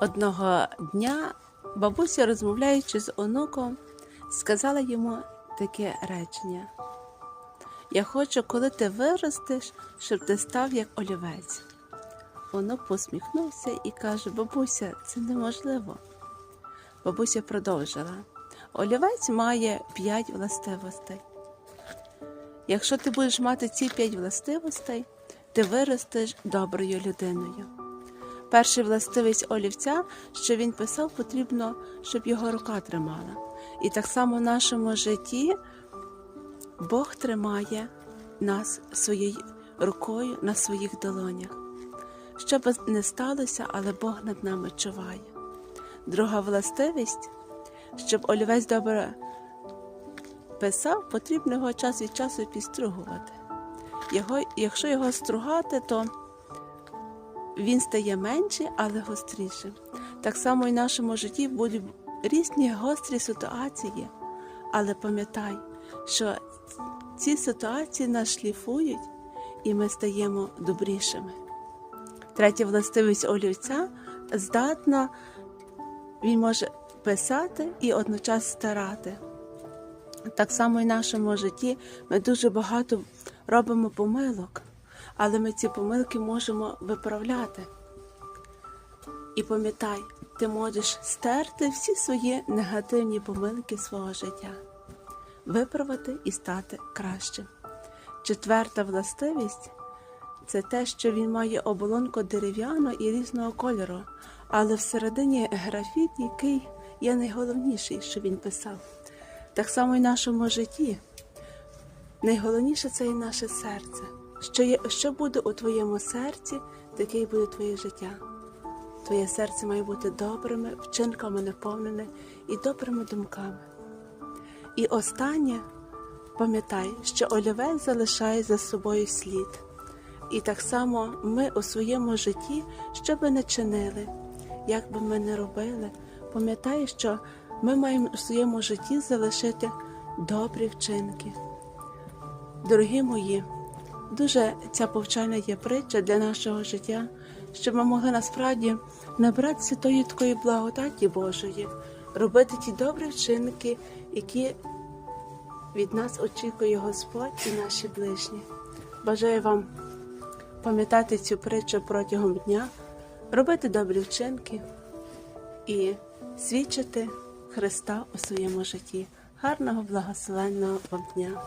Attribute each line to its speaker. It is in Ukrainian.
Speaker 1: Одного дня бабуся, розмовляючи з онуком, сказала йому таке речення: Я хочу, коли ти виростеш, щоб ти став як олівець. Онук посміхнувся і каже: Бабуся, це неможливо. Бабуся продовжила: Олівець має п'ять властивостей. Якщо ти будеш мати ці п'ять властивостей, ти виростеш доброю людиною. Перша властивість олівця, що він писав, потрібно, щоб його рука тримала. І так само в нашому житті Бог тримає нас своєю рукою на своїх долонях. Що б не сталося, але Бог над нами чуває. Друга властивість, щоб олівець добре писав, потрібно його час від часу підстругувати. Його, якщо його стругати, то він стає менший, але гострішим. Так само і в нашому житті будуть різні гострі ситуації, але пам'ятай, що ці ситуації нас шліфують і ми стаємо добрішими. Третя властивість олівця здатна, він може писати і одночас старати. Так само і в нашому житті ми дуже багато робимо помилок, але ми ці помилки можемо виправляти. І пам'ятай, ти можеш стерти всі свої негативні помилки свого життя, виправити і стати кращим. Четверта властивість це те, що він має оболонку дерев'яну і різного кольору, але всередині графіт, який є найголовніший, що він писав. Так само і в нашому житті. Найголовніше це і наше серце. Що, є, що буде у твоєму серці, таке буде твоє життя. Твоє серце має бути добрими, вчинками наповнене і добрими думками. І останнє, пам'ятай, що олівець залишає за собою слід. І так само ми у своєму житті, що би не чинили, як би ми не робили, пам'ятай, що ми маємо у своєму житті залишити добрі вчинки. Дорогі мої, дуже ця повчальна є притча для нашого життя, щоб ми могли насправді набратися тої такої благодаті Божої, робити ті добрі вчинки, які від нас очікує Господь і наші ближні. Бажаю вам пам'ятати цю притчу протягом дня, робити добрі вчинки і свідчити Христа у своєму житті. Гарного благословенного вам дня!